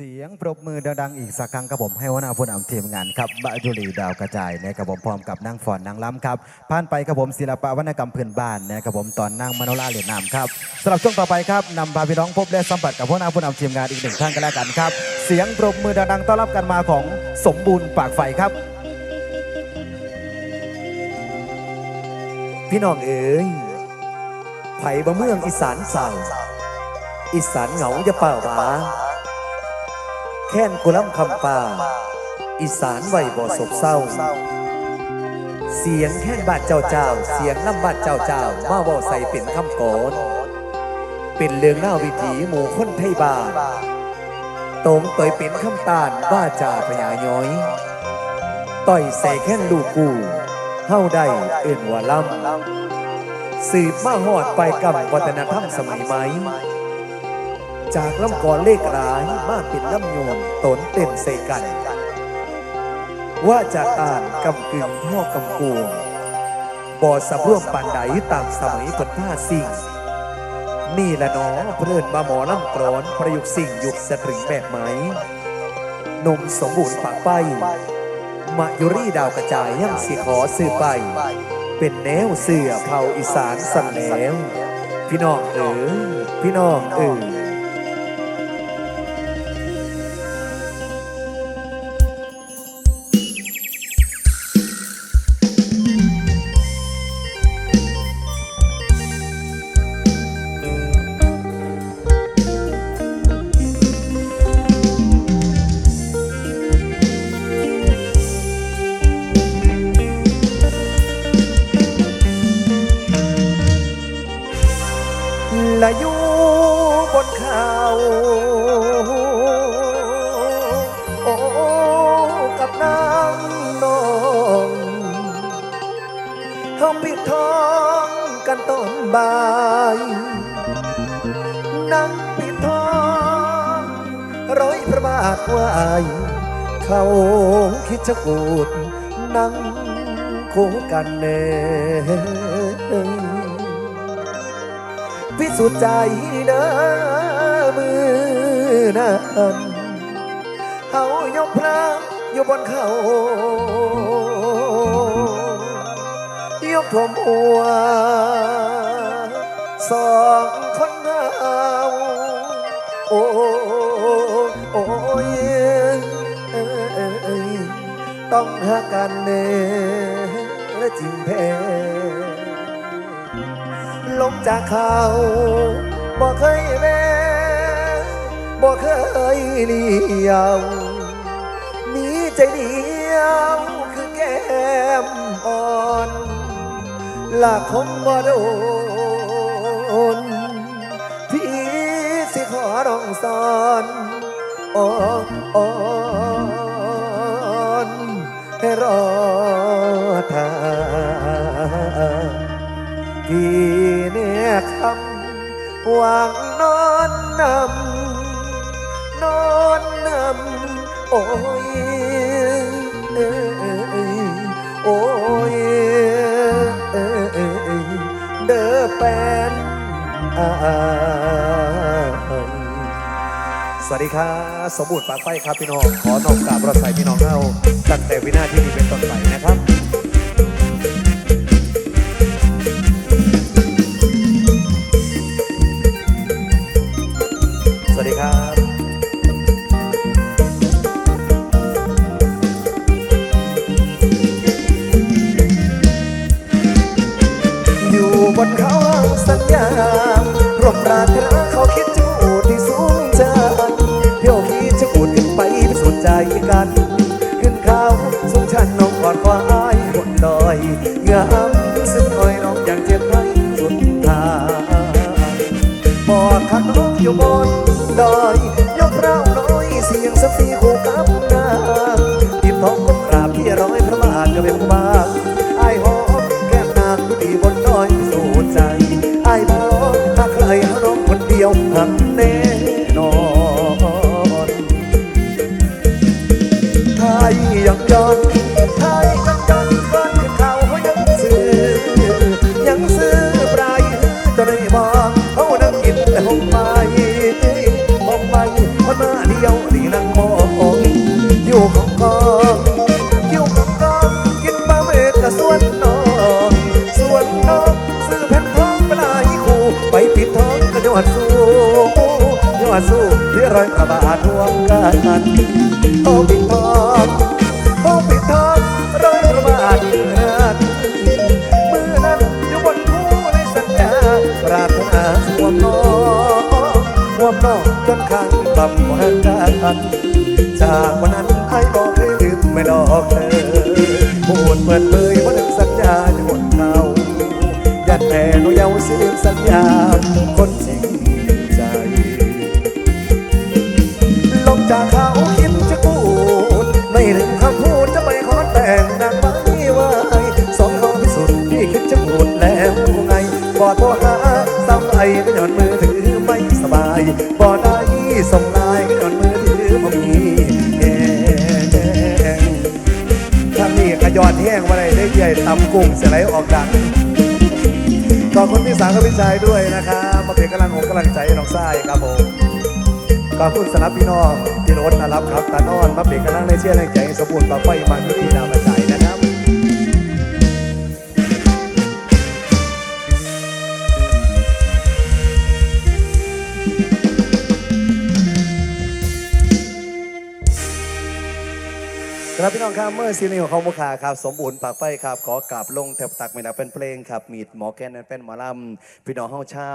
เสียงปรบมือดังๆอีกสักครั้งครับผมให้วน้าผู้นำทีมงานครับบะจุลีดาวกระจายนะครับผมพร้อมกับนางฟอนนางล้ำครับผ่านไปครับผมศิลปะวรรณกรรมพื้นบ้านนะครับผมตอนนางมโนราเหรียญนามครับสำหรับช่วงต่อไปครับนำพาพี่น้องพบและสัมผัสกับวน้าผู้นำทีมงานอีกหนึ่งท่านกันแล้วกันครับ เสียงปรบมือดังๆต้อนรับกันมาของสมบูรณ์ปากไฟครับ พี่น้องเอ๋ยไผ่บะเมืองอีสานสั่งอีสานเหงาจะเป่าหวา แค้นกุล้ำคำป่า อีสานไหวบ่ศบเศร้า เสียงแค้นบาดเจ้าเจ้า เสียงน้ำบาดเจ้าเจ้ามาบ่ใส่เป็นคำกรเป็นเรื่องเล่าวิถีหมู่คนไทยบ้านตรงเตยเป็นคำตานบ้าจ่าพญาย้อย ต่อยใส่แค้นลูกกูเฮาได้เอื่นว่าล่ำสืบมาหอดไปกับวัฒนธรรมสมัยไหม จากลำกรเลขร้ายมาเป็นลำโยนตนเต้นใส่กัน ว่าจากอ่านกำกึ่งพ่อกำกวงบ่อสำร่วมปันใดตามสมัยคนท่าสิ่ง นี่ละเน้อเพื่อนมาหมอลำกรอนประยุกต์สิ่งยุคสตรึงแบบไหมนมสมบูรณ์ปากไปมายุรีดาวกระจายยังสิขอซื้อไป เป็นแนวเสือเผาอีสานสั่นแล้ว พี่น้องเอ๋ยพี่น้องเอ๋ย ปิดทองกันตอนบ่ายนั่งปิดทองร้อยพระบาทไหวเขาคิดจะกูดนั่งคู่กันแน่พิสูจน์ใจเด้อมือนั้นเฮายกพระอยู่บนเขา กถ่วมหัวสองคนเฮาโอ้โอ้ยต้องหากันเน่จริงแพ้ลงจากเขาบ่เคยแม่บ่เคยเลี้ยวมีใจเดียวคือแก้มอ่อน ลาคงบ่โดนพี่สิขอร้องสอนอ่อนออนให้รอทาพี่เนี่ยคำหวังนอนนำนอนนำโอ้ เด้อแฟนอายสวัสดีครับสมบูรณ์ปากไฟครับพี่น้อง ขอนอบกราบรถไฟพี่น้องเฮาตั้งแต่วินาทีนี้เป็นต้นไปนะครับ ไทยยังย้อนไทยยังย้อนเฟินขึ้นเขาเขายังซื้อยังซื้อปลายจะได้บอกเขานั่งกินแต่ห้องไปห้องไปคนมาดีดียวดีนั่งมองอยู่ของกองอยู่ของกองกินปลาเม็ดละส่วนน้องส่วนน้องซื้อแผ่นทองปลายคู่ไปปิดทองกระยอดสู้ ยอดสู้ที่ร้อยกระบาทรวมกันโอ้ปิดทองโอ้ปิดทองร้อยกระบาทรักมือนั้นอยู่บนภูในสัญญาปรารถนาสวน้องสวน้องจนข้างบำหัวกันจากวันนั้นไอ้บอกให้ลืมไม่หลอกเธอพูดเปิดเผยว่าถึงสัญญาจะหมดเขายัดแต่เราเยาว์สืบสัญญาคนจริง ตำกุ้งเสยไหลออกดังขอบคุณพี่สาวกับพี่ชายด้วยนะครับมาเป็นกำลังอกกำลังใจน้องทรายครับผมขอบคุณสนับพี่น้องที่รถนะครับครับตานอนมาเป็นกำลังในเชื่อแรงใจสมบูรณ์ต่อไปมาที่ดาวกระ ครับพี่น้องครับเมื่อซีรีของเขามุขาครับสมบูรณ์ปากไปครับขอกราบลงแถบตักไม่นับเป็นเพลงครับมีดหมอแกนเป็นหมอลำพี่น้องเฮาเช่า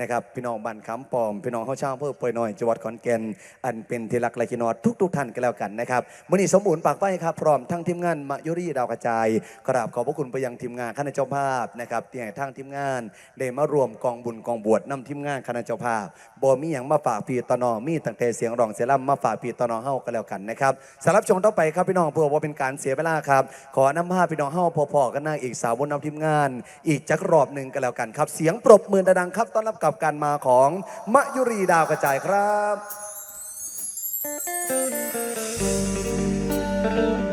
นะครับพี่น้องบ้านคำปอม พี่น้องเฮาเช่าเพื่อป่วยน้อยจังหวัดขอนแก่นอันเป็นที่รักและกินอดทุกทุก ๆ ท่านกันแล้วกันนะครับมื่อนี้สมบูรณ์ปากไปครับพร้อมทั้งทีมงานมายุรีดาวกระจายกราบขอบพระคุณไปยังทีมงานคณะเจ้าภาพนะครับที่ให้ทางทีมงานได้มารวมกองบุญกองบวชนำทีมงานคณะเจ้าภาพบ่มีหยังมาฝากพี่ตนอมีตั้งแต่เสียงร้องเสียงล่ำมาฝากพี่ตนอเฮากันแล้วกันนะครับสำหรับชมต่อไปครับพี่น้องเพื่อว่าเป็นการเสียเวลาครับ ขอน้ำภาพพี่น้องเฮาพอๆกันหน้าอีกสาวบนน้ำทีมงาน อีกจักรอบหนึ่งกันแล้วกันครับ เสียงปรบมือดังครับต้อนรับกับการมาของมะยุรีดาวกระจายครับก่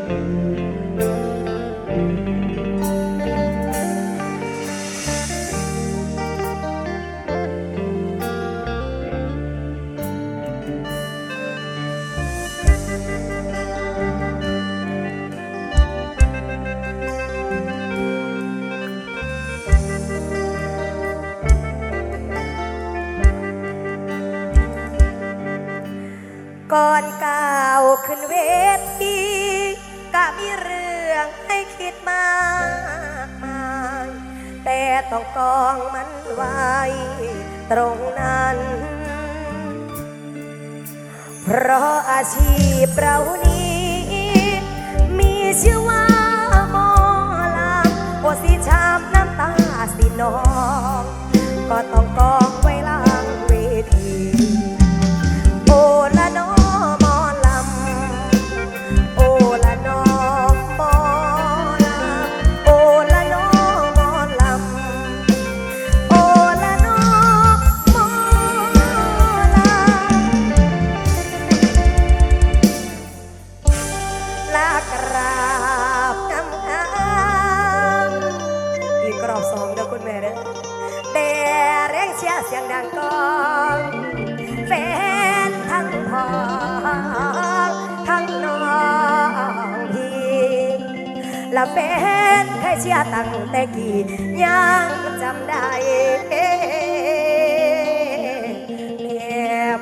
ตรงนั้น เพราะอาชีพเรานี้ มีชื่อว่า ตั้งแต่กี่ยังจำได้แม่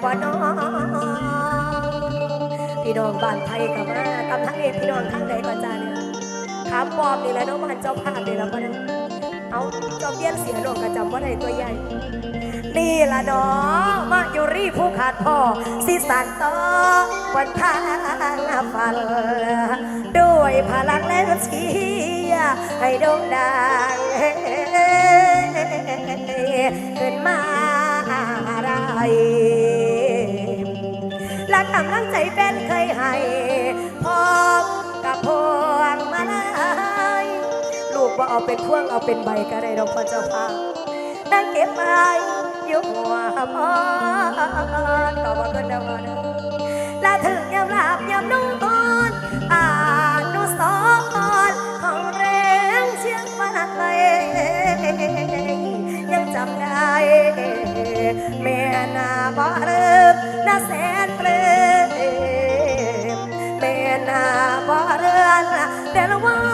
บ่น้องพี่น้องบ้านไทยกับมากับทั้งเอกพี่น้องทั้งใดก็จ้าเนี่ยถามปอมนี่แหละเน้องบ้านเจ้าภาพนี่แหละก็น เอาเจ้าเบี้ยนเสียโลกกระจำว่าใดตัวใหญ่ นี่ละเนาะมาอยู่รีผู้ขาดพ่อสิสันต่อวันทางฟันด้วยพลังและเชียให้โด่งดังขึ้นมาอะได้และกำลังใจเป็นเคยให้พร้อ เอาเป็นพ่วงเอาเป็นใบก็ได้ดอกพอเจ้าพานั่งเก็บไม้ยกหัวพอนก็บอกกันเดาเดาแล้วถึงยามลาบยามนุ่งกอนอานุสรของเรียงเชียงฟ้าไปยังจำได้แม่นาบ่เริ่มนาแสนเปลือแม่นาบ่เรือนแต่ละวัน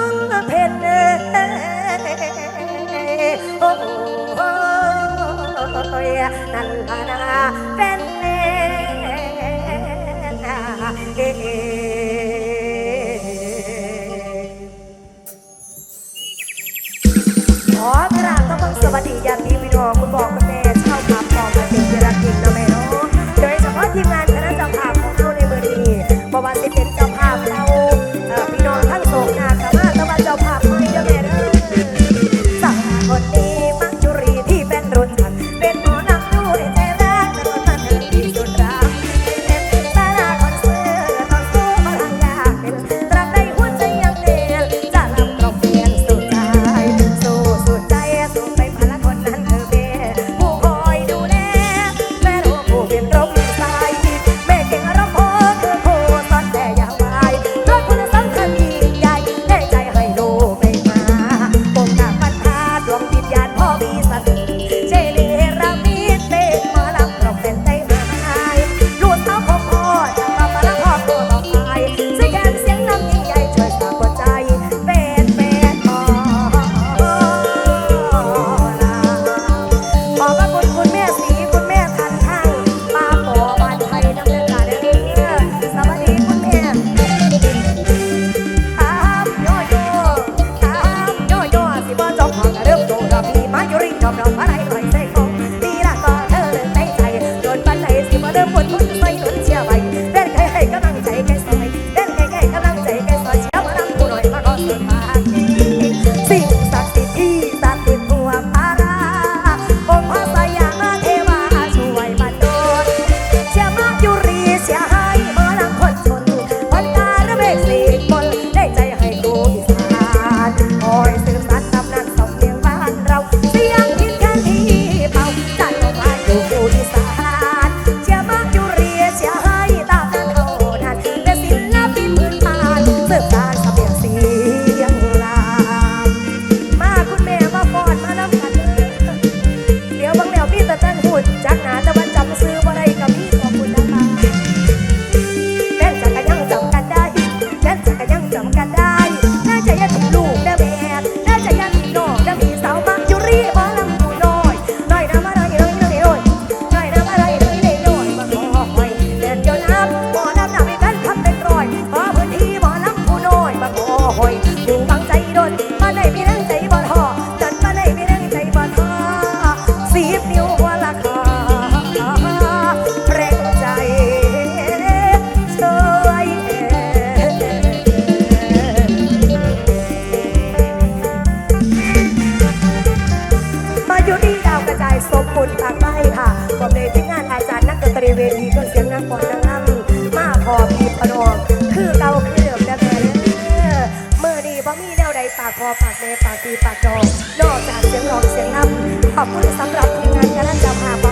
พอปากเม่ปากตีปากดอกนอกจากเสียงร้องเสียงนำขอบคุณสำหรับทีมงานการันจำหา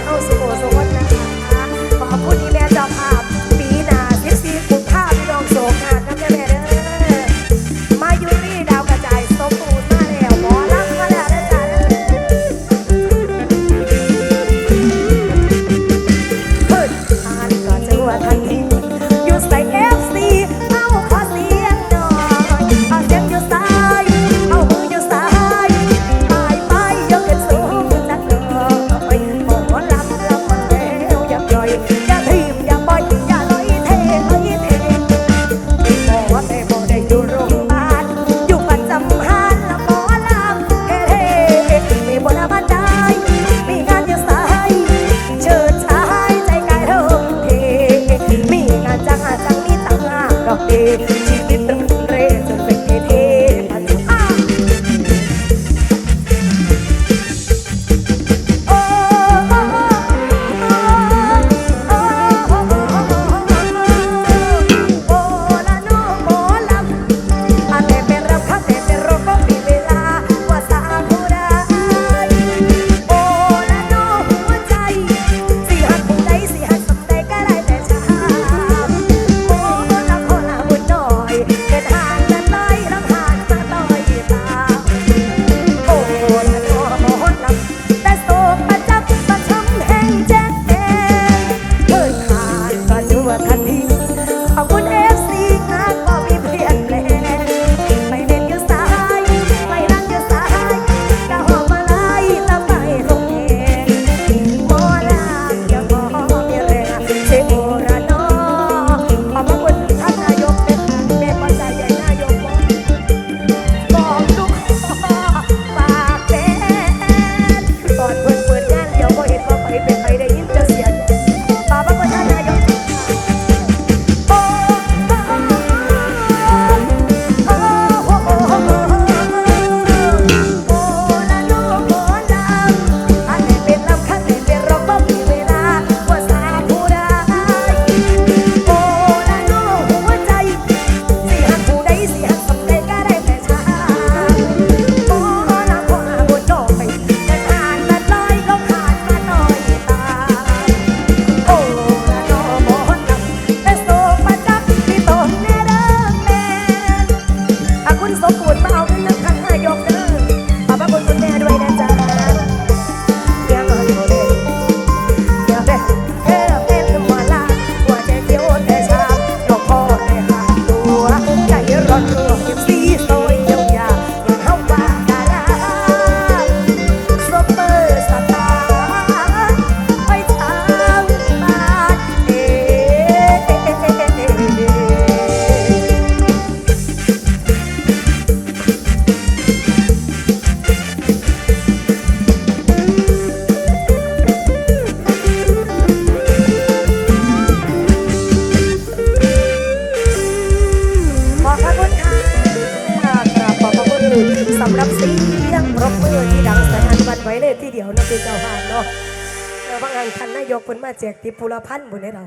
แจกติปุระพันธ์บุญให้เรา